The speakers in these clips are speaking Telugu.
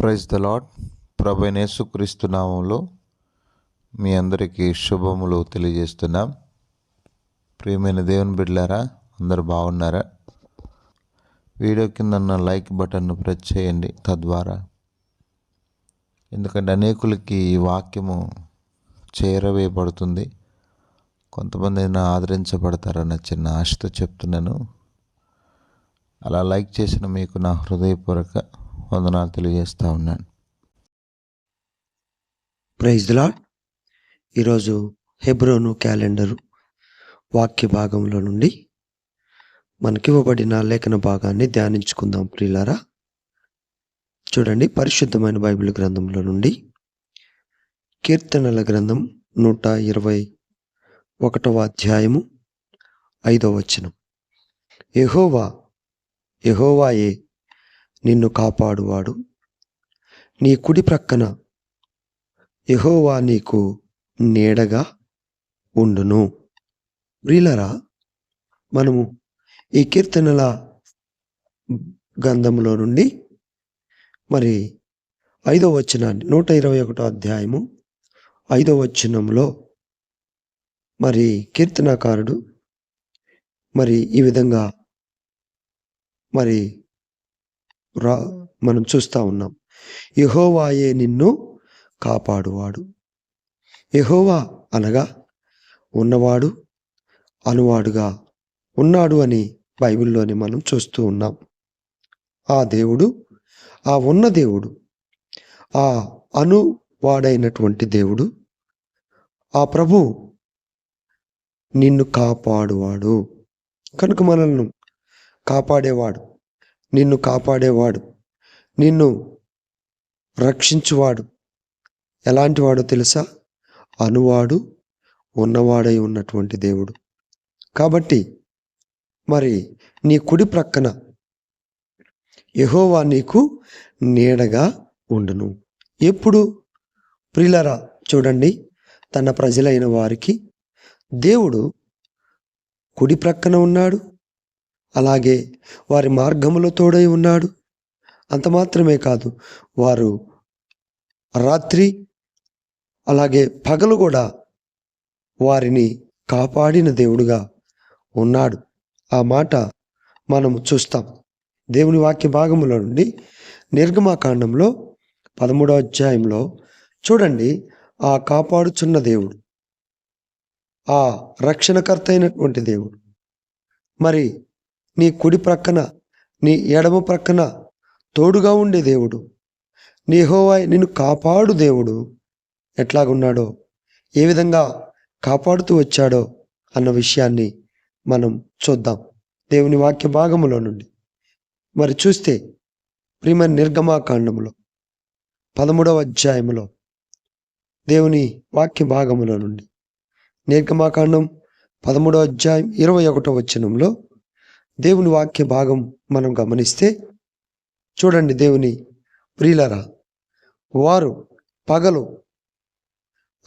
ప్రైజ్ ద లాడ్ ప్రభనేసుక్రీస్తు నామంలో మీ అందరికీ శుభములు తెలియజేస్తున్నాం. ప్రియమైన దేవుని బిడ్డారా అందరు బాగున్నారా? వీడియో కింద ఉన్న లైక్ బటన్ను ప్రెస్ చేయండి తద్వారా. ఎందుకంటే అనేకులకి ఈ వాక్యము చేరవేయబడుతుంది. కొంతమంది అయినా ఆదరించబడతారన్న చిన్న ఆశతో చెప్తున్నాను. అలా లైక్ చేసిన మీకు నా హృదయపూర్వక వందనాలు తెలియజేస్తూ ఉన్నాను. ప్రైజ్ లాడ్ ఈరోజు హెబ్రోను క్యాలెండరు వాక్య భాగంలో నుండి మనకివ్వబడిన లేఖన భాగాన్ని ధ్యానించుకుందాం ప్రియులారా. చూడండి పరిశుద్ధమైన బైబిల్ గ్రంథంలో నుండి కీర్తనల గ్రంథం నూట ఇరవై ఒకటవ అధ్యాయము ఐదవ వచనం. యహోవా యహోవాయే నిన్ను కాపాడువాడు. నీ కుడి ప్రక్కన యహోవా నీకు నీడగా ఉండును. ప్రియులరా మనము ఈ కీర్తనల గంధంలో నుండి మరి ఐదో వచనాన్ని నూట ఇరవై ఒకటో అధ్యాయము ఐదో వచనంలో మరి కీర్తనాకారుడు మరి ఈ విధంగా మరి రా మనం చూస్తూ ఉన్నాం. యహోవాయే నిన్ను కాపాడువాడు. యహోవా అనగా ఉన్నవాడు అనువాడుగా ఉన్నాడు అని బైబిల్లోని మనం చూస్తూ ఉన్నాం. ఆ దేవుడు ఆ ఉన్న దేవుడు ఆ అనువాడైనటువంటి దేవుడు ఆ ప్రభు నిన్ను కాపాడువాడు. కనుక మనల్ని కాపాడేవాడు. నిన్ను కాపాడేవాడు. నిన్ను రక్షించువాడు. ఎలాంటి వాడో తెలుసా? అనువాడు ఉన్నవాడై ఉన్నటువంటి దేవుడు. కాబట్టి మరి నీ కుడి ప్రక్కన యహోవా నీకు నీడగా ఉండును. ఎప్పుడు? ప్రిలరా చూడండి తన ప్రజలైన వారికి దేవుడు కుడి ప్రక్కన ఉన్నాడు అలాగే వారి మార్గములో తోడై ఉన్నాడు. అంత మాత్రమే కాదు వారు రాత్రి అలాగే పగలు కూడా వారిని కాపాడిన దేవుడుగా ఉన్నాడు. ఆ మాట మనం చూస్తాం. దేవుని వాక్య భాగములో నుండి నిర్గమాకాండంలో పదమూడవ అధ్యాయంలో చూడండి ఆ కాపాడుచున్న దేవుడు ఆ రక్షణకర్త అయినటువంటి దేవుడు. మరి నీ కుడి ప్రక్కన నీ ఎడమ ప్రక్కన తోడుగా ఉండే దేవుడు. నీ హోవాయ్ నిన్ను కాపాడు దేవుడు. ఎట్లాగున్నాడో ఏ విధంగా కాపాడుతూ వచ్చాడో అన్న విషయాన్ని మనం చూద్దాం. దేవుని వాక్య భాగములో నుండి. మరి చూస్తే ప్రిమ నిర్గమాకాండములో పదమూడవ అధ్యాయములో దేవుని వాక్య భాగములో నుండి. నిర్గమాకాండం పదమూడవ అధ్యాయం ఇరవై ఒకటో వచనంలో దేవుని వాక్య భాగం మనం గమనిస్తే చూడండి దేవుని ప్రియులరా వారు పగలు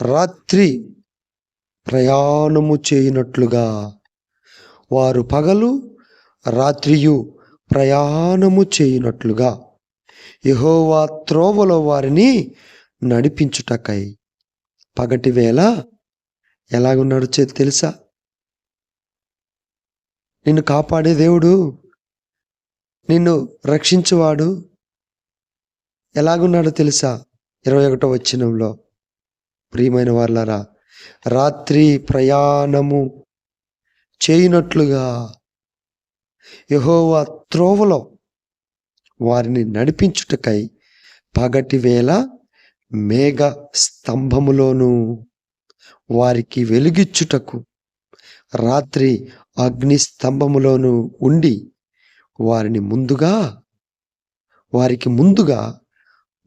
రాత్రి ప్రయాణము చేయనట్లుగా వారు పగలు రాత్రియు ప్రయాణము చేయునట్లుగా యహోవా త్రోవలో వారిని నడిపించుటకై పగటి వేళ ఎలాగున్నాడు చేతి తెలుసా? నిన్ను కాపాడే దేవుడు నిన్ను రక్షించువాడు ఎలాగున్నాడో తెలుసా? ఇరవై ఒకటో వచ్చినంలో ప్రియమైన వాళ్ళరా రాత్రి ప్రయాణము చేయనట్లుగా యహోవా త్రోవలో వారిని నడిపించుటకై పగటి వేళ మేఘ స్తంభములోను వారికి వెలుగిచ్చుటకు రాత్రి అగ్నిస్తంభములోను ఉండి వారిని ముందుగా వారికి ముందుగా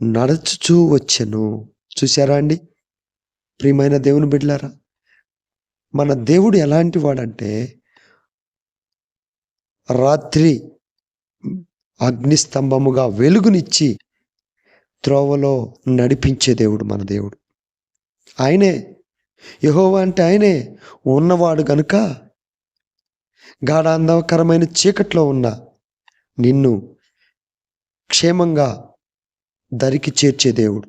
నడచుచూ వచ్చెను. చూసారా అండి? ప్రియమైన దేవుని బిడ్డలారా మన దేవుడు ఎలాంటి వాడంటే రాత్రి అగ్ని స్తంభముగా వెలుగునిచ్చి త్రోవలో నడిపించే దేవుడు మన దేవుడు. ఆయనే. యహోవా అంటే ఆయనే. ఉన్నవాడు గనుక గాఢాంధకరమైన చీకట్లో ఉన్న నిన్ను క్షేమంగా దరికి చేర్చే దేవుడు.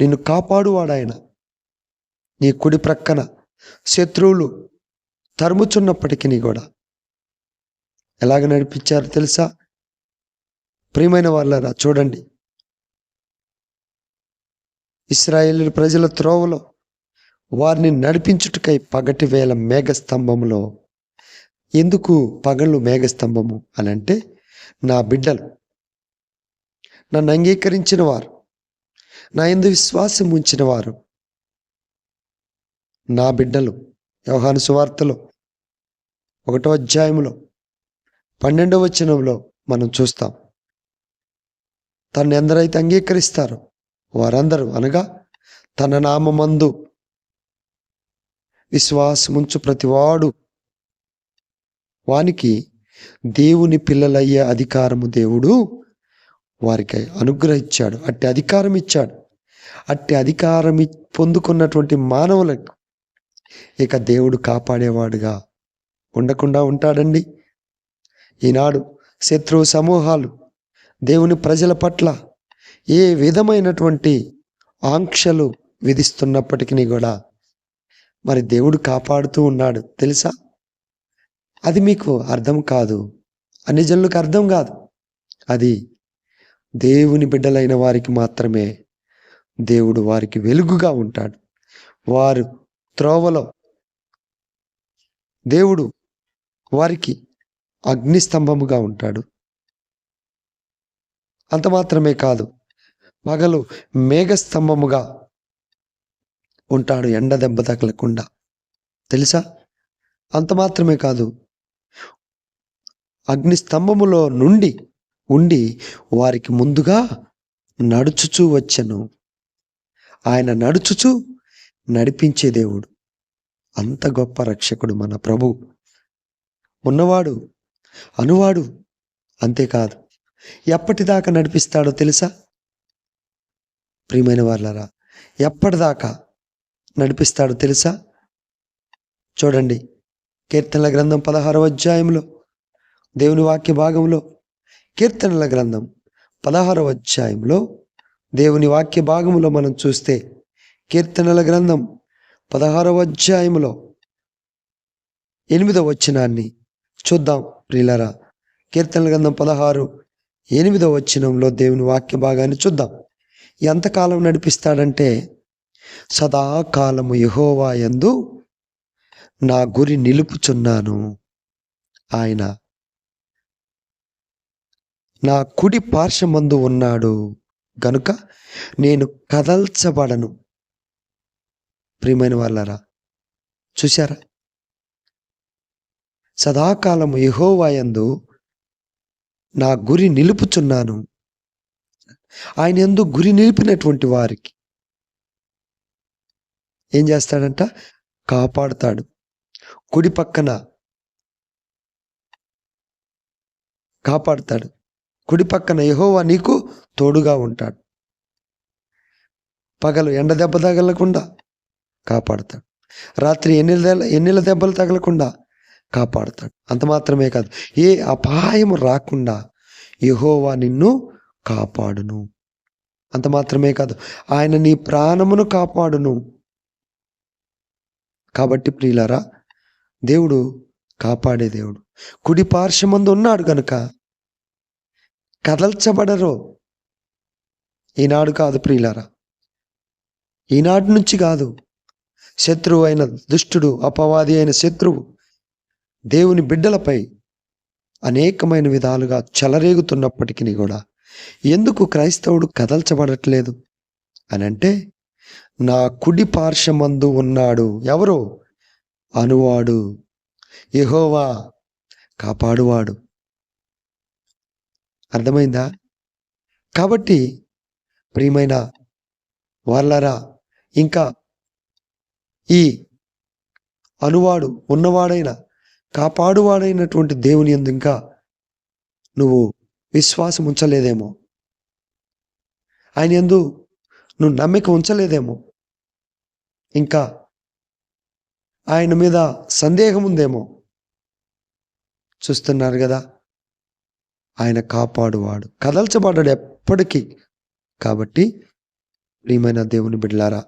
నిన్ను కాపాడువాడాయన. నీ కుడి ప్రక్కన శత్రువులు తరుముచున్నప్పటికీ కూడా ఎలాగ నడిపించారు తెలుసా? ప్రియమైన వాళ్ళరా చూడండి. ఇస్రాయేల్ ప్రజల త్రోవలో వారిని నడిపించుటకై పగటి వేళ మేఘస్తంభంలో ఎందుకు పగళ్ళు మేఘస్తంభము అని అంటే నా బిడ్డలు నన్ను అంగీకరించిన వారు నా ఎందు విశ్వాసం ఉంచిన వారు. నా బిడ్డలు వ్యవహాను సువార్తలో ఒకటో అధ్యాయంలో పన్నెండవ వచనంలో మనం చూస్తాం. తను ఎందరైతే అంగీకరిస్తారో. వారందరూ అనగా తన నామందు విశ్వాసముంచు ప్రతివాడు వానికి దేవుని పిల్లలయ్యే అధికారము దేవుడు వారికి అనుగ్రహించాడు. అట్టి అధికారం ఇచ్చాడు. అట్టి అధికారం పొందుకున్నటువంటి మానవులకు ఇక దేవుడు కాపాడేవాడుగా ఉండకుండా ఉంటాడండి. ఈనాడు శత్రువు సమూహాలు దేవుని ప్రజల పట్ల ఏ విధమైనటువంటి ఆంక్షలు విధిస్తున్నప్పటికీ కూడా మరి దేవుడు కాపాడుతూ ఉన్నాడు. తెలుసా? అది మీకు అర్థం కాదు. అన్ని జనులకు అర్థం కాదు. అది దేవుని బిడ్డలైన వారికి మాత్రమే. దేవుడు వారికి వెలుగుగా ఉంటాడు. వారు త్రోవలో దేవుడు వారికి అగ్నిస్తంభముగా ఉంటాడు. అంత మాత్రమే కాదు. పగలు మేఘస్తంభముగా ఉంటాడు ఎండ దెబ్బ తగలకుండా. తెలుసా? అంత మాత్రమే కాదు. అగ్నిస్తంభములో నుండి ఉండి వారికి ముందుగా నడుచుచూ వచ్చెను. ఆయన నడుచుచూ నడిపించే దేవుడు. అంత గొప్ప రక్షకుడు మన ప్రభు. ఉన్నవాడు అనువాడు అంతేకాదు. ఎప్పటిదాకా నడిపిస్తాడో తెలుసా? ప్రియమైన వాళ్ళరా ఎప్పటిదాకా నడిపిస్తాడో తెలుసా? చూడండి కీర్తనల గ్రంథం పదహారవ అధ్యాయంలో. దేవుని వాక్య భాగంలో కీర్తనల గ్రంథం పదహారవ అధ్యాయంలో దేవుని వాక్య భాగంలో మనం చూస్తే కీర్తనల గ్రంథం పదహారవ అధ్యాయంలో ఎనిమిదవ వచనాన్ని చూద్దాం ప్రియులరా. కీర్తనల గ్రంథం పదహారు ఎనిమిదవ వచనంలో దేవుని వాక్య భాగాన్ని చూద్దాం. ఎంతకాలం నడిపిస్తాడంటే సదాకాలము యహోవా యందు నా గురి నిలుపుచున్నాను. ఆయన నా కుడి పార్శ్వమందు ఉన్నాడు. గనుక నేను కదల్చబడను. ప్రియమైన వాళ్ళరా చూశారా? సదాకాలము యహోవాయందు నా గురి నిలుపుచున్నాను. ఆయన ఎందు గురి నిలిపినటువంటి వారికి ఏం చేస్తాడంట? కాపాడుతాడు. కుడి పక్కన కాపాడుతాడు. కుడి పక్కన యహోవా నీకు తోడుగా ఉంటాడు. పగలు ఎండ దెబ్బ తగలకుండా కాపాడుతాడు. రాత్రి ఎన్నెల దె- ఎన్నెల దెబ్బలు తగలకుండా కాపాడుతాడు. అంత మాత్రమే కాదు ఏ అపాయము రాకుండా యహోవా నిన్ను కాపాడును. అంత మాత్రమే కాదు ఆయన నీ ప్రాణమును కాపాడును. కాబట్టి ప్రియులారా దేవుడు కాపాడే దేవుడు. కుడి పార్శ్వమందు ఉన్నాడు కనుక కదల్చబడరు. ఈనాడు కాదు ప్రియులారా. ఈనాటి నుంచి కాదు. శత్రువు అయిన దుష్టుడు అపవాది అయిన శత్రువు దేవుని బిడ్డలపై అనేకమైన విధాలుగా చెలరేగుతున్నప్పటికీ కూడా ఎందుకు క్రైస్తవుడు కదల్చబడట్లేదు? అని అంటే నా కుడి పార్శ్వమందు ఉన్నాడు ఎవరు? అనువాడు. యహోవా కాపాడువాడు. అర్థమైందా? కాబట్టి ప్రియమైన వాళ్ళరా ఇంకా ఈ అనువాడు ఉన్నవాడైన కాపాడువాడైనటువంటి దేవుని ఎందు ఇంకా నువ్వు విశ్వాసం ఉంచలేదేమో. ఆయన ఎందు నువ్వు నమ్మిక ఉంచలేదేమో. ఇంకా ఆయన మీద సందేహం ఉందేమో. చూస్తున్నారు కదా? ఆయన కాపాడువాడు. కదల్చబడ్డాడు ఎప్పటికీ. కాబట్టి ప్రియమైన దేవుని బిడ్డలారా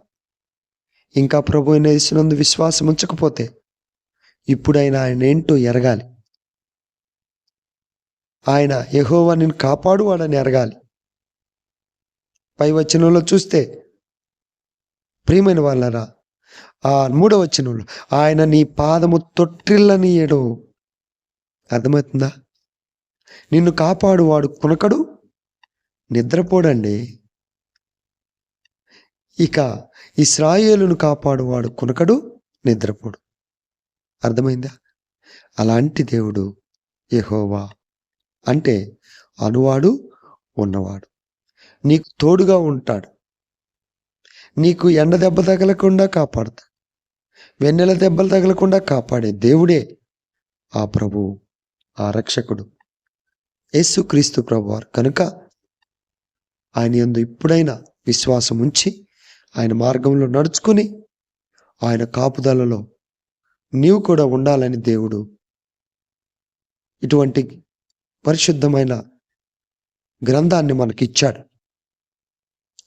ఇంకా ప్రభు అయిన విశ్వాసం ఉంచకపోతే ఇప్పుడైనా ఆయన ఏంటో ఎరగాలి. ఆయన యహోవా నిన్ను కాపాడువాడని ఎరగాలి. పై వచనంలో చూస్తే ప్రియమైన వాళ్ళరా ఆ మూడవ వచనంలో ఆయన నీ పాదము తొట్టిల్లని ఏడు అర్థమవుతుందా? నిన్ను కాపాడువాడు కునకడు? నిద్రపోడండి. ఇక ఇస్రాయేలును కాపాడువాడు కునకడు? నిద్రపోడు. అర్థమైందా? అలాంటి దేవుడు యహోవా అంటే అనువాడు ఉన్నవాడు. నీకు తోడుగా ఉంటాడు. నీకు ఎండ దెబ్బ తగలకుండా కాపాడుతాడు. వెన్నెల దెబ్బలు తగలకుండా కాపాడే దేవుడే ఆ ప్రభువు ఆ రక్షకుడు. యేసుక్రీస్తు ప్రభువారు. కనుక ఆయన ఎందు ఇప్పుడైనా విశ్వాసం ఉంచి ఆయన మార్గంలో నడుచుకుని ఆయన కాపుదలలో నీవు కూడా ఉండాలని దేవుడు ఇటువంటి పరిశుద్ధమైన గ్రంథాన్ని మనకిచ్చాడు.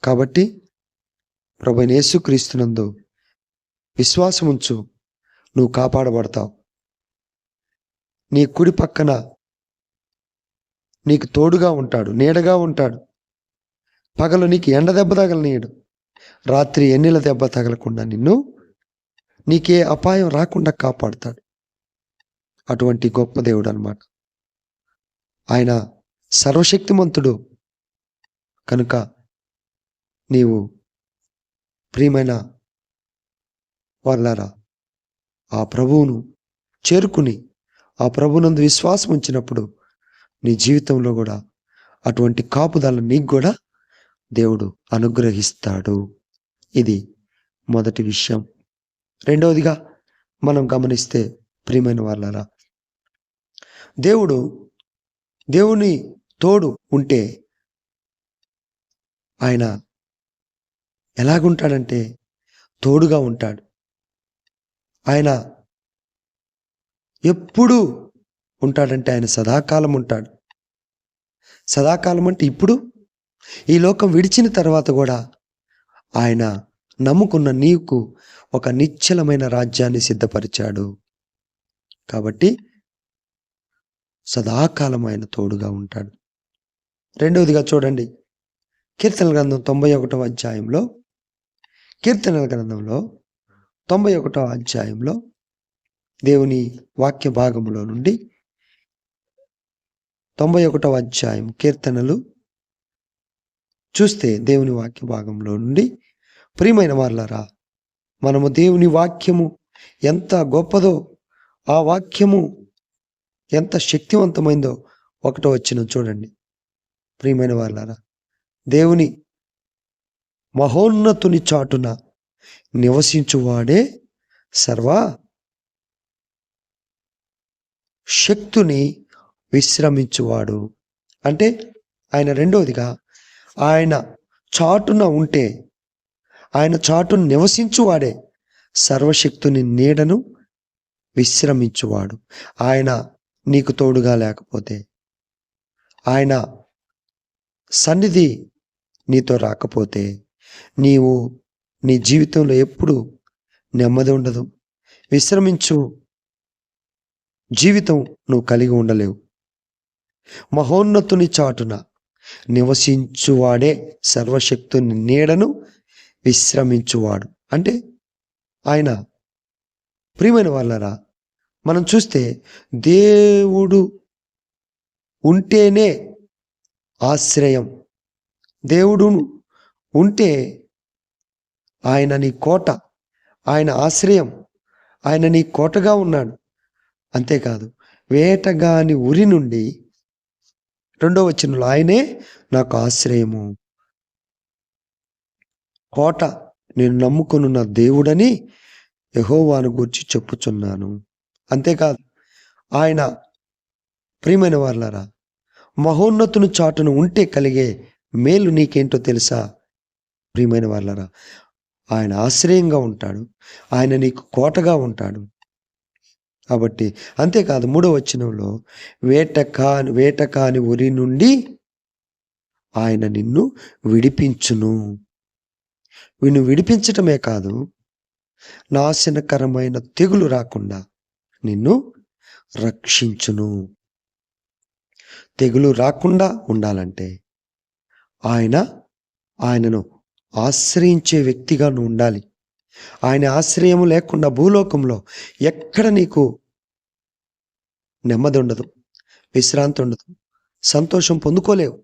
కాబట్టి ప్రభు యేసుక్రీస్తునందు విశ్వాసం ఉంచు నువ్వు కాపాడబడతావు. నీ కుడి పక్కన నీకు తోడుగా ఉంటాడు నీడగా ఉంటాడు. పగలు నీకు ఎండ దెబ్బ తగలనీయడు. రాత్రి ఎన్నెల దెబ్బ తగలకుండా నిన్ను నీకే అపాయం రాకుండా కాపాడుతాడు. అటువంటి గొప్ప దేవుడు అన్నమాట ఆయన సర్వశక్తిమంతుడు. కనుక నీవు ప్రియమైన వాళ్ళారా ఆ ప్రభువును చేరుకుని ఆ ప్రభునందు విశ్వాసం ఉంచినప్పుడు నీ జీవితంలో కూడా అటువంటి కాపుదల నీకు కూడా దేవుడు అనుగ్రహిస్తాడు. ఇది మొదటి విషయం. రెండవదిగా మనం గమనిస్తే ప్రియమైన వాళ్ళరా దేవుడు దేవుని తోడు ఉంటే ఆయన ఎలాగుంటాడంటే తోడుగా ఉంటాడు. ఆయన ఎప్పుడూ ఉంటాడంటే ఆయన సదాకాలం ఉంటాడు. సదాకాలం అంటే ఇప్పుడు? ఈ లోకం విడిచిన తర్వాత కూడా ఆయన నమ్ముకున్న నీకు ఒక నిశ్చలమైన రాజ్యాన్ని సిద్ధపరిచాడు. కాబట్టి సదాకాలం ఆయన తోడుగా ఉంటాడు. రెండవదిగా చూడండి. కీర్తన గ్రంథం తొంభై ఒకటవ అధ్యాయంలో కీర్తనల గ్రంథంలో తొంభై ఒకటవ అధ్యాయంలో దేవుని వాక్య భాగములో నుండి తొంభై ఒకటవ అధ్యాయం కీర్తనలు చూస్తే దేవుని వాక్య భాగంలో నుండి ప్రియమైన వాళ్ళరా మనము దేవుని వాక్యము ఎంత గొప్పదో ఆ వాక్యము ఎంత శక్తివంతమైందో ఒకటో వచ్చిన చూడండి. ప్రియమైన వాళ్ళారా దేవుని మహోన్నతుని చాటున నివసించువాడే సర్వ శక్తుని విశ్రమించువాడు. అంటే ఆయన రెండవదిగా ఆయన చాటున ఉంటే ఆయన చాటును నివసించువాడే సర్వశక్తుని నీడను విశ్రమించువాడు. ఆయన నీకు తోడుగా లేకపోతే ఆయన సన్నిధి నీతో రాకపోతే నీవు నీ జీవితంలో ఎప్పుడు నెమ్మది ఉండదు. విశ్రమించు జీవితం నువ్వు కలిగి ఉండలేవు. మహోన్నతుని చాటున నివసించువాడే సర్వశక్తుని నీడను విశ్రమించువాడు. అంటే ఆయన ప్రియమైన వాళ్ళరా మనం చూస్తే దేవుడు ఉంటేనే ఆశ్రయం. దేవుడు ఉంటే ఆయన నీ కోట ఆయన ఆశ్రయం ఆయన నీ కోటగా ఉన్నాడు. అంతేకాదు వేటగాని ఉరి నుండి రెండో వచనంలో ఆయనే నాకు ఆశ్రయము. కోట నేను నమ్ముకొనున్న దేవుడని యహోవాను గురించి చెప్పుచున్నాను. అంతేకాదు ఆయన ప్రియమైన వాళ్ళరా మహోన్నతుని చాటును ఉంటే కలిగే మేలు నీకేంటో తెలుసా? ప్రియమైన వాళ్ళరా ఆయన ఆశ్రయంగా ఉంటాడు. ఆయన నీకు కోటగా ఉంటాడు. కాబట్టి అంతేకాదు మూడో వచనంలో వేట కాని వేట కాని ఉరి నుండి ఆయన నిన్ను విడిపించును. నిన్ను విడిపించటమే కాదు నాశనకరమైన తెగులు రాకుండా నిన్ను రక్షించును. తెగులు రాకుండా ఉండాలంటే ఆయన ఆయనను ఆశ్రయించే వ్యక్తిగా నువ్వు ఉండాలి. ఆయన ఆశ్రయం లేకుండా భూలోకంలో ఎక్కడ నీకు నెమ్మది ఉండదు విశ్రాంతి ఉండదు సంతోషం పొందుకోలేవు.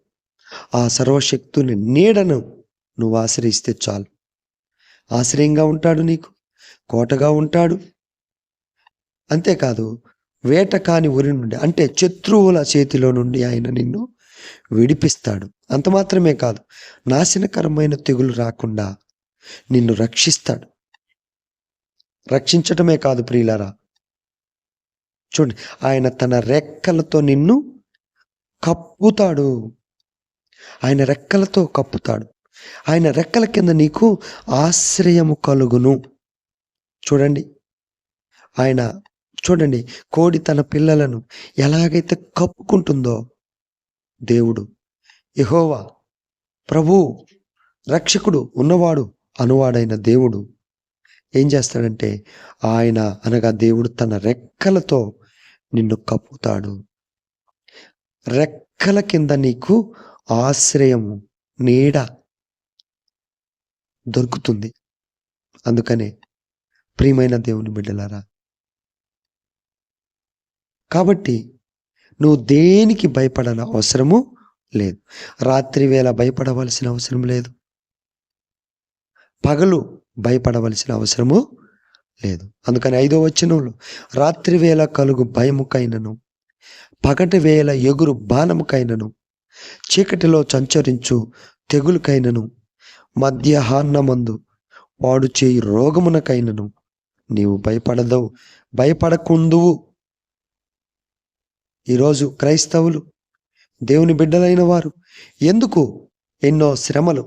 ఆ సర్వశక్తుని నీడను నువ్వు ఆశ్రయిస్తే చాలు. ఆశ్రయంగా ఉంటాడు నీకు కోటగా ఉంటాడు. అంతేకాదు వేట కాని ఉరి నుండి అంటే శత్రువుల చేతిలో నుండి ఆయన నిన్ను విడిపిస్తాడు. అంత మాత్రమే కాదు నాశనకరమైన తెగులు రాకుండా నిన్ను రక్షిస్తాడు. రక్షించటమే కాదు ప్రియులారా. చూడండి ఆయన తన రెక్కలతో నిన్ను కప్పుతాడు. ఆయన రెక్కలతో కప్పుతాడు. ఆయన రెక్కల కింద నీకు ఆశ్రయము కలుగును. చూడండి ఆయన చూడండి కోడి తన పిల్లలను ఎలాగైతే కప్పుకుంటుందో దేవుడు యహోవా ప్రభు రక్షకుడు ఉన్నవాడు అనువాడైన దేవుడు. ఏం చేస్తాడంటే ఆయన అనగా దేవుడు తన రెక్కలతో నిన్ను కప్పుతాడు. రెక్కల కింద నీకు ఆశ్రయము నీడ దొరుకుతుంది. అందుకనే ప్రియమైన దేవుని బిడ్డలారా కాబట్టి నువ్వు దేనికి భయపడాల అవసరము లేదు. రాత్రి వేళ భయపడవలసిన అవసరం లేదు. పగలు భయపడవలసిన అవసరము లేదు. అందుకని ఐదో వచనంలో రాత్రి వేళ కలుగు భయముకైనను పగటి వేళ ఎగురు బాణముకైనను చీకటిలో సంచరించు తెగులుకైనను మధ్యాహ్నమందు వాడు చేయి రోగమునకైనను నీవు భయపడదవు భయపడకుందువు ఈరోజు క్రైస్తవులు దేవుని బిడ్డలైన వారు ఎందుకు ఎన్నో శ్రమలు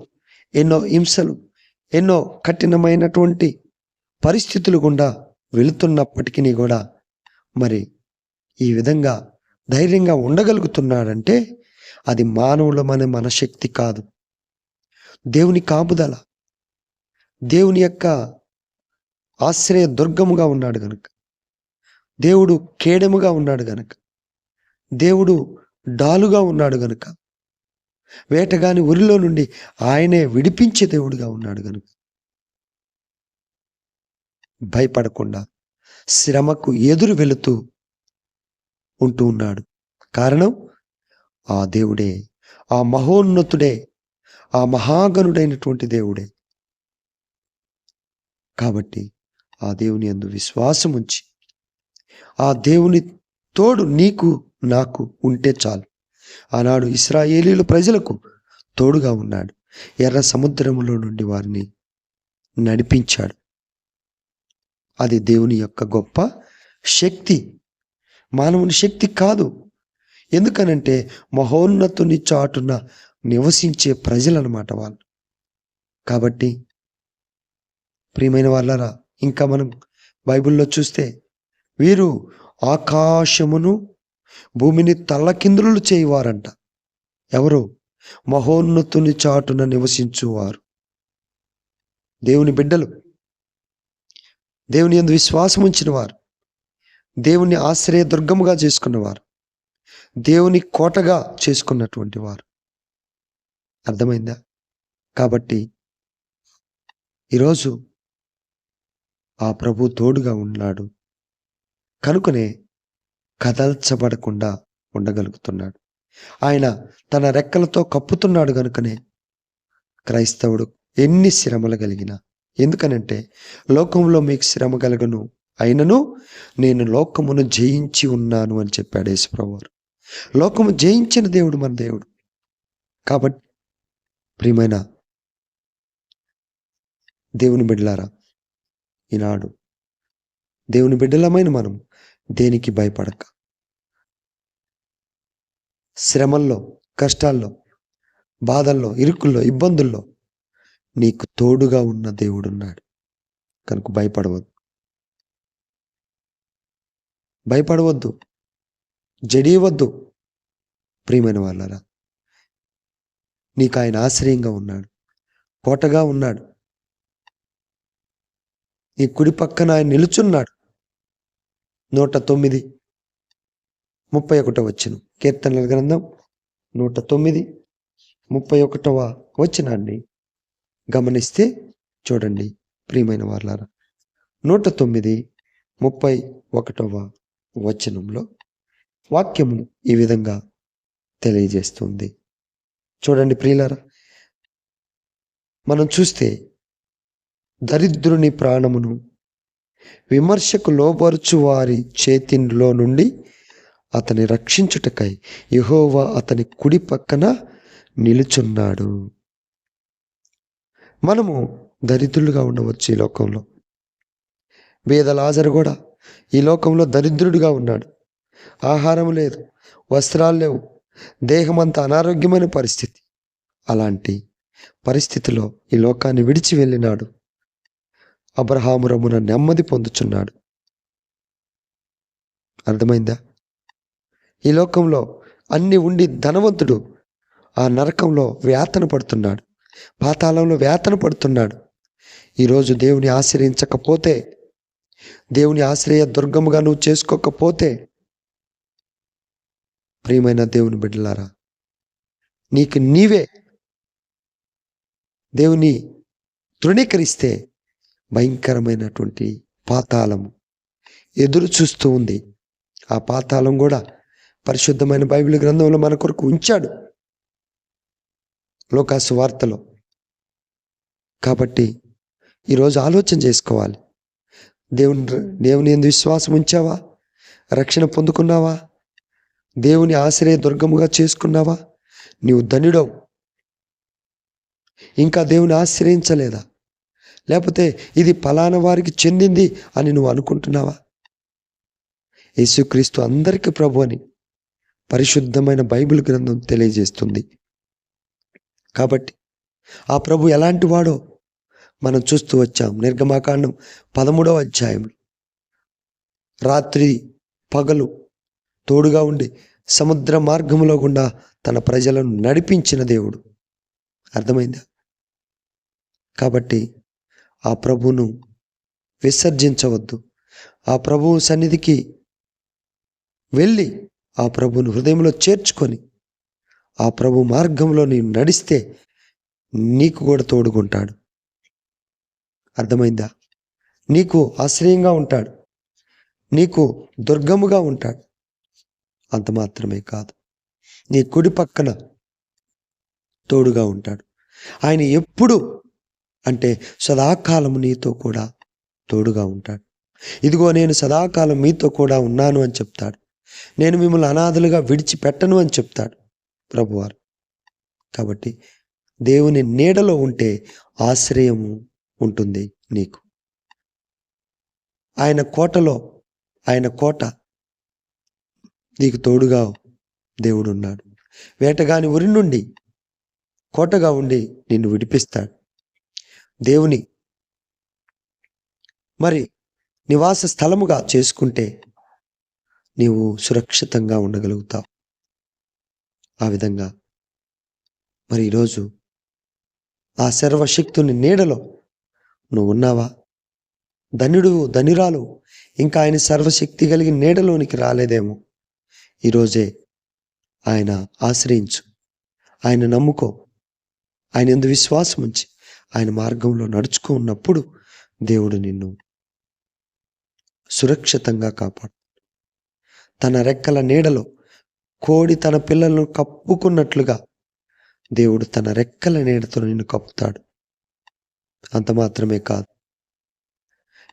ఎన్నో హింసలు ఎన్నో కఠినమైనటువంటి పరిస్థితులు గుండా వెళుతున్నప్పటికీ కూడా మరి ఈ విధంగా ధైర్యంగా ఉండగలుగుతున్నాడంటే అది మానవులమనే మన శక్తి కాదు. దేవుని కాపుదల దేవుని యొక్క ఆశ్రయ దుర్గముగా ఉన్నాడు గనుక దేవుడు కేడముగా ఉన్నాడు గనుక దేవుడు డాలుగా ఉన్నాడు గనుక వేటగాని ఉరిలో నుండి ఆయనే విడిపించే దేవుడిగా ఉన్నాడు కనుక భయపడకుండా శ్రమకు ఎదురు వెళుతూ ఉంటూ ఉన్నాడు. కారణం? ఆ దేవుడే ఆ మహోన్నతుడే ఆ మహాగనుడైనటువంటి దేవుడే. కాబట్టి ఆ దేవుని అందు విశ్వాసం ఉంచి ఆ దేవుని తోడు నీకు నాకు ఉంటే చాలు. ఆనాడు ఇస్రాయేలీలు ప్రజలకు తోడుగా ఉన్నాడు. ఎర్ర సముద్రములో నుండి వారిని నడిపించాడు. అది దేవుని యొక్క గొప్ప శక్తి. మానవుని శక్తి కాదు. ఎందుకనంటే మహోన్నతుని చాటున నివసించే ప్రజలన్నమాట వాళ్ళు. కాబట్టి ప్రియమైన వాళ్ళరా ఇంకా మనం బైబిల్లో చూస్తే వీరు ఆకాశమును భూమిని తల్లకిందులు చేయువారంట. ఎవరు? మహోన్నతుని చాటున నివసించువారు. దేవుని బిడ్డలు దేవుని యందు విశ్వాసం ఉంచిన వారు దేవుని ఆశ్రయ దుర్గముగా చేసుకున్నవారు దేవుని కోటగా చేసుకున్నటువంటి వారు. అర్థమైందా? కాబట్టి ఈరోజు ఆ ప్రభు తోడుగా ఉన్నాడు. కనుకనే కదల్చబడకుండా ఉండగలుగుతున్నాడు. ఆయన తన రెక్కలతో కప్పుతున్నాడు కనుకనే క్రైస్తవుడు ఎన్ని శ్రమలు కలిగినా. ఎందుకనంటే లోకంలో మీకు శ్రమ కలగను అయినను నేను లోకమును జయించి ఉన్నాను అని చెప్పాడు యేసుప్రభువారు. లోకము జయించిన దేవుడు మన దేవుడు. కాబట్టి ప్రియమైన దేవుని బిడ్డలారా ఈనాడు దేవుని బిడ్డలమైన మనం దేనికి భయపడక. శ్రమల్లో కష్టాల్లో బాధల్లో ఇరుకుల్లో ఇబ్బందుల్లో నీకు తోడుగా ఉన్న దేవుడున్నాడు. కనుక భయపడవద్దు. భయపడవద్దు. జడియవద్దు. ప్రియమైన వాళ్ళరా నీకు ఆయన ఆశ్రయంగా ఉన్నాడు. కోటగా ఉన్నాడు. నీ కుడి పక్కన ఆయన నిలుచున్నాడు. నూట తొమ్మిది ముప్పై ఒకటో వచ్చిన కీర్తనల గ్రంథం నూట తొమ్మిది ముప్పై ఒకటవ వచనాన్ని గమనిస్తే చూడండి ప్రియమైన వార్లారా. నూట తొమ్మిది ముప్పై ఒకటవ వచనంలో వాక్యము ఈ విధంగా తెలియజేస్తుంది. చూడండి ప్రియులారా మనం చూస్తే దరిద్రుని ప్రాణమును విమర్శకు లోబరుచు వారి చేతిలో నుండి అతని రక్షించుటకై యహోవా అతని కుడి పక్కన నిలుచున్నాడు. మనము దరిద్రులుగా ఉండవచ్చు ఈ లోకంలో. వేద లాజరు కూడా ఈ లోకంలో దరిద్రుడిగా ఉన్నాడు. ఆహారం లేదు వస్త్రాలు లేవు దేహమంతా అనారోగ్యమైన పరిస్థితి. అలాంటి పరిస్థితిలో ఈ లోకాన్ని విడిచి వెళ్ళినాడు. అబ్రహాము రమున నెమ్మది పొందుచున్నాడు. అర్థమైందా? ఈ లోకంలో అన్ని ఉండి ధనవంతుడు ఆ నరకంలో వేతన పడుతున్నాడు. పాతాళంలో వేతన పడుతున్నాడు. ఈరోజు దేవుని ఆశ్రయించకపోతే దేవుని ఆశ్రయ దుర్గముగా నువ్వు చేసుకోకపోతే ప్రియమైన దేవుని బిడ్డలారా నీకు నీవే దేవుని తృణీకరిస్తే భయంకరమైనటువంటి పాతాళము. ఎదురు చూస్తూ ఉంది. ఆ పాతాళం కూడా పరిశుద్ధమైన బైబిల్ గ్రంథంలో మన కొరకు ఉంచాడు. లోకాసు వార్తలో. కాబట్టి ఈరోజు ఆలోచన చేసుకోవాలి. దేవుని దేవుని ఎందు విశ్వాసం ఉంచావా? రక్షణ పొందుకున్నావా? దేవుని ఆశ్రయ దుర్గముగా చేసుకున్నావా? నీవు ధనుడవు ఇంకా దేవుని ఆశ్రయించలేదా? లేకపోతే ఇది ఫలానా వారికి చెందింది అని నువ్వు అనుకుంటున్నావా? యేసుక్రీస్తు అందరికీ ప్రభు అని పరిశుద్ధమైన బైబిల్ గ్రంథం తెలియజేస్తుంది. కాబట్టి ఆ ప్రభు ఎలాంటి వాడో మనం చూస్తూ వచ్చాం. నిర్గమాకాండం పదమూడవ అధ్యాయం. రాత్రి పగలు తోడుగా ఉండి సముద్ర మార్గంలో గుండా తన ప్రజలను నడిపించిన దేవుడు. అర్థమైందా? కాబట్టి ఆ ప్రభువును విసర్జించవద్దు. ఆ ప్రభువు సన్నిధికి వెళ్ళి ఆ ప్రభువును హృదయంలో చేర్చుకొని ఆ ప్రభు మార్గంలో నీవు నడిస్తే నీకు కూడా తోడుకుంటాడు అర్థమైందా? నీకు ఆశ్రయంగా ఉంటాడు. నీకు దుర్గముగా ఉంటాడు. అంత మాత్రమే కాదు. నీ కుడి పక్కన తోడుగా ఉంటాడు. ఆయన ఎప్పుడు అంటే సదాకాలం నీతో కూడా తోడుగా ఉంటాడు. ఇదిగో నేను సదాకాలం మీతో కూడా ఉన్నాను అని చెప్తాడు. నేను మిమ్మల్ని అనాథలుగా విడిచిపెట్టను అని చెప్తాడు ప్రభువారు. కాబట్టి దేవుని నీడలో ఉంటే ఆశ్రయము ఉంటుంది నీకు. ఆయన కోటలో ఆయన కోట నీకు తోడుగా దేవుడు ఉన్నాడు వేటగాని ఉరి నుండి కోటగా ఉండి నిన్ను విడిపిస్తాడు. దేవుని. మరి నివాస స్థలముగా చేసుకుంటే నీవు సురక్షితంగా ఉండగలుగుతావు. ఆ విధంగా మరి ఈరోజు ఆ సర్వశక్తుని నీడలో నువ్వు ఉన్నావా? ధనుడు ధనురాలు ఇంకా ఆయన సర్వశక్తి కలిగి నీడలోనికి రాలేదేమో. ఈరోజే ఆయన ఆశ్రయించు. ఆయన నమ్ముకో. ఆయన ఎందు విశ్వాసం ఉంచి ఆయన మార్గంలో నడుచుకో ఉన్నప్పుడు దేవుడు నిన్ను సురక్షితంగా కాపాడు. తన రెక్కల నీడలో కోడి తన పిల్లలను కప్పుకున్నట్లుగా దేవుడు తన రెక్కల నీడతో నిన్ను కప్పుతాడు. అంత మాత్రమే కాదు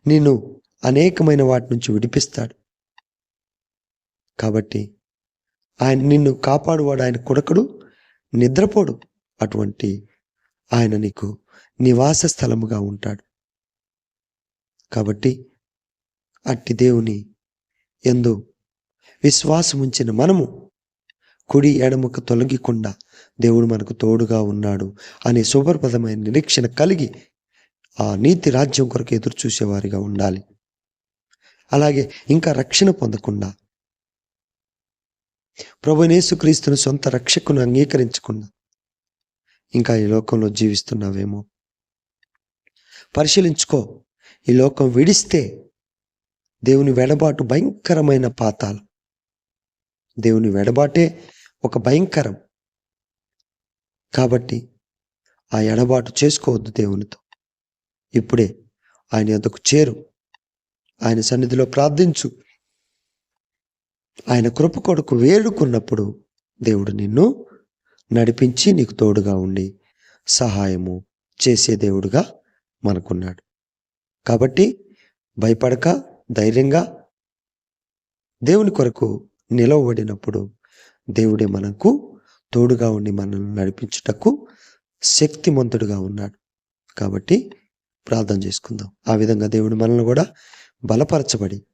నిన్ను అనేకమైన వాటి నుంచి విడిపిస్తాడు. కాబట్టి ఆయన నిన్ను కాపాడువాడు ఆయన కొడకడు నిద్రపోడు. అటువంటి ఆయన నీకు నివాస స్థలముగా ఉంటాడు. కాబట్టి అట్టి దేవుని ఎందు విశ్వాసముంచిన మనము కుడి ఎడముకు తొలగికుండా దేవుడు మనకు తోడుగా ఉన్నాడు అనే శుభప్రదమైన నిరీక్షణ కలిగి ఆ నీతి రాజ్యం కొరకు ఎదురు చూసేవారిగా ఉండాలి. అలాగే ఇంకా రక్షణ పొందకుండా ప్రభునేసుక్రీస్తును సొంత రక్షకును అంగీకరించకుండా ఇంకా ఈ లోకంలో జీవిస్తున్నావేమో? పరిశీలించుకో. ఈ లోకం విడిస్తే దేవుని వెడబాటు భయంకరమైన పాతాలు. దేవుని వెడబాటే ఒక భయంకరం. కాబట్టి ఆ ఎడబాటు చేసుకోవద్దు దేవునితో. ఇప్పుడే ఆయన యొద్దకు చేరు. ఆయన సన్నిధిలో ప్రార్థించు. ఆయన కృప కొడుకు వేడుకున్నప్పుడు దేవుడు నిన్ను నడిపించి నీకు తోడుగా ఉండి సహాయము చేసే దేవుడుగా మనకున్నాడు. కాబట్టి భయపడక ధైర్యంగా దేవుని కొరకు నిలవబడినప్పుడు దేవుడే మనకు తోడుగా ఉండి మనల్ని నడిపించుటకు శక్తిమంతుడుగా ఉన్నాడు. కాబట్టి ప్రార్థన చేసుకుందాం. ఆ విధంగా దేవుడు మనల్ని కూడా బలపరచబడి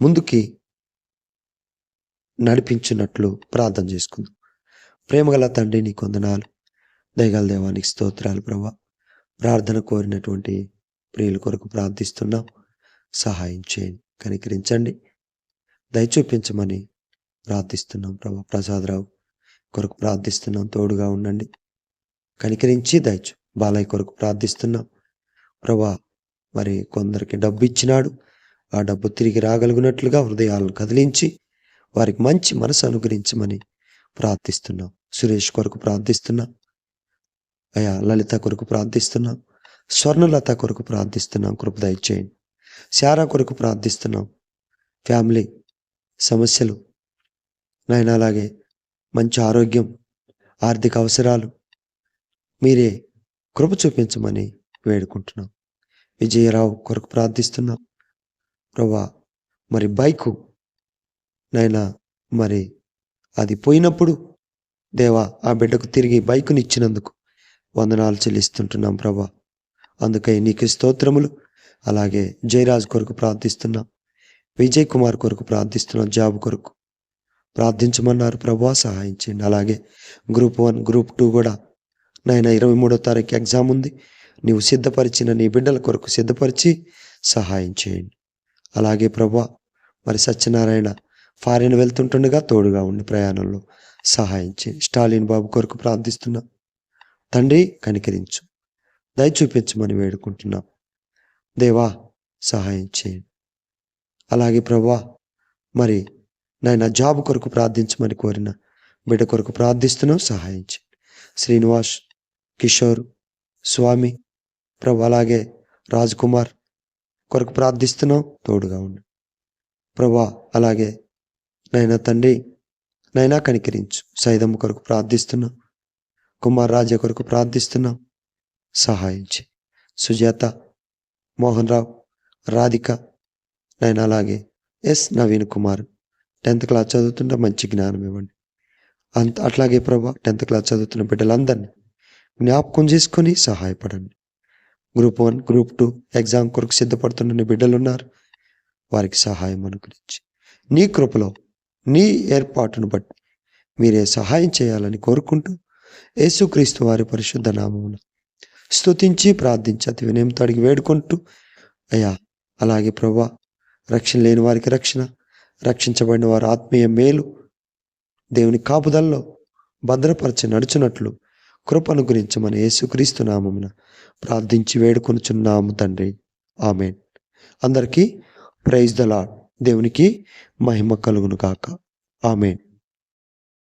ముందుకి నడిపించినట్లు ప్రార్థన చేసుకుందాం. ప్రేమగల తండ్రి నీ కొందనాలు దయగల దేవానికి స్తోత్రాలు ప్రభా. ప్రార్థన కోరినటువంటి ప్రియుల కొరకు ప్రార్థిస్తున్నాం. సహాయం చేయండి కనికరించండి. దయ చూపించమని ప్రార్థిస్తున్నాం ప్రభా. ప్రసాదరావు కొరకు ప్రార్థిస్తున్నాం తోడుగా ఉండండి. కనికరించి దయచు బాలయ్య కొరకు ప్రార్థిస్తున్నాం. ప్రభా మరి కొందరికి డబ్బు ఇచ్చినాడు ఆ డబ్బు తిరిగి రాగలిగినట్లుగా హృదయాలను కదిలించి వారికి మంచి మనసు అనుగ్రహించమని ప్రార్థిస్తున్నాం. సురేష్ కొరకు ప్రార్థిస్తున్నాం. అయ్యా లలిత కొరకు ప్రార్థిస్తున్నాం స్వర్ణలత కొరకు ప్రార్థిస్తున్నాం కృప దయచేయండి. శారా కొరకు ప్రార్థిస్తున్నాం ఫ్యామిలీ సమస్యలు నాయన అలాగే మంచి ఆరోగ్యం ఆర్థిక అవసరాలు మీరే కృప చూపించమని వేడుకుంటున్నాం. విజయరావు కొరకు ప్రార్థిస్తున్నాం ప్రభా మరి బైకు నైనా మరి అది పోయినప్పుడు దేవా ఆ బిడ్డకు తిరిగి బైకుని ఇచ్చినందుకు వందనాలు చెల్లిస్తుంటున్నాం ప్రభా. అందుకై నీకు స్తోత్రములు. అలాగే జయరాజ్ కొరకు ప్రార్థిస్తున్నాం. విజయ్ కుమార్ కొరకు ప్రార్థిస్తున్నాం. జాబ్ కొరకు ప్రార్థించమన్నారు ప్రభా. సహాయం చేయండి. అలాగే గ్రూప్ వన్ గ్రూప్ టూ కూడా నాయన ఇరవై మూడో తారీఖు ఎగ్జామ్ ఉంది. నీవు సిద్ధపరిచిన నీ బిడ్డల కొరకు సిద్ధపరిచి సహాయం చేయండి. అలాగే ప్రభా మరి సత్యనారాయణ ఫారిన్ వెళ్తుంటుండగా తోడుగా ఉండి ప్రయాణంలో సహాయం చేయండి. స్టాలిన్ బాబు కొరకు ప్రార్థిస్తున్నాం. తండ్రి కనికరించు. దయ చూపించమని వేడుకుంటున్నాం. దేవా సహాయం చేయండి. అలాగే ప్రభా మరి నాయన జాబ్ కొరకు ప్రార్థించమని కోరిన బిడ్డ కొరకు ప్రార్థిస్తున్నాం సహాయం చేయండి. శ్రీనివాస్ కిషోర్ స్వామి ప్రభు అలాగే రాజ్ కుమార్ కొరకు ప్రార్థిస్తున్నాం తోడుగా ఉండు. ప్రభా అలాగే నైనా తండ్రి నైనా కనికరించు. సైదమ్మ కొరకు ప్రార్థిస్తున్నాం. కుమార్ రాజా కొరకు ప్రార్థిస్తున్నాం. సహాయించి. సుజాత మోహన్ రావు రాధిక నేను అలాగే S Naveen Kumar. Tenth class చదువుతుంటే మంచి జ్ఞానం ఇవ్వండి. అంత అట్లాగే ప్రభా టెన్త్ క్లాస్ చదువుతున్న బిడ్డలందరినీ జ్ఞాపకం చేసుకొని సహాయపడండి. Group one group two exam కొరకు సిద్ధపడుతున్న బిడ్డలు ఉన్నారు వారికి సహాయం అనుగ్రహించి. నీ కృపలో నీ ఏర్పాటును బట్టి మీరే సహాయం చేయాలని కోరుకుంటూ యేసుక్రీస్తు వారి పరిశుద్ధ నామమున స్తుతించి ప్రార్థించి అతి వినయంతో అడిగి వేడుకుంటూ అయ్యా అలాగే ప్రభా రక్షణ లేని వారికి రక్షణ రక్షించబడిన వారు ఆత్మీయ మేలు దేవుని కాపుదల్లో భద్రపరచి నడుచున్నట్లు కృపను గురించి మన యేసుక్రీస్తు నామమున ప్రార్థించి వేడుకొనుచున్నాము తండ్రి. ఆమెన్. అందరికీ ప్రైజ్ ద లాడ్ దేవునికి మహిమ కలుగును కాక ఆమెన్.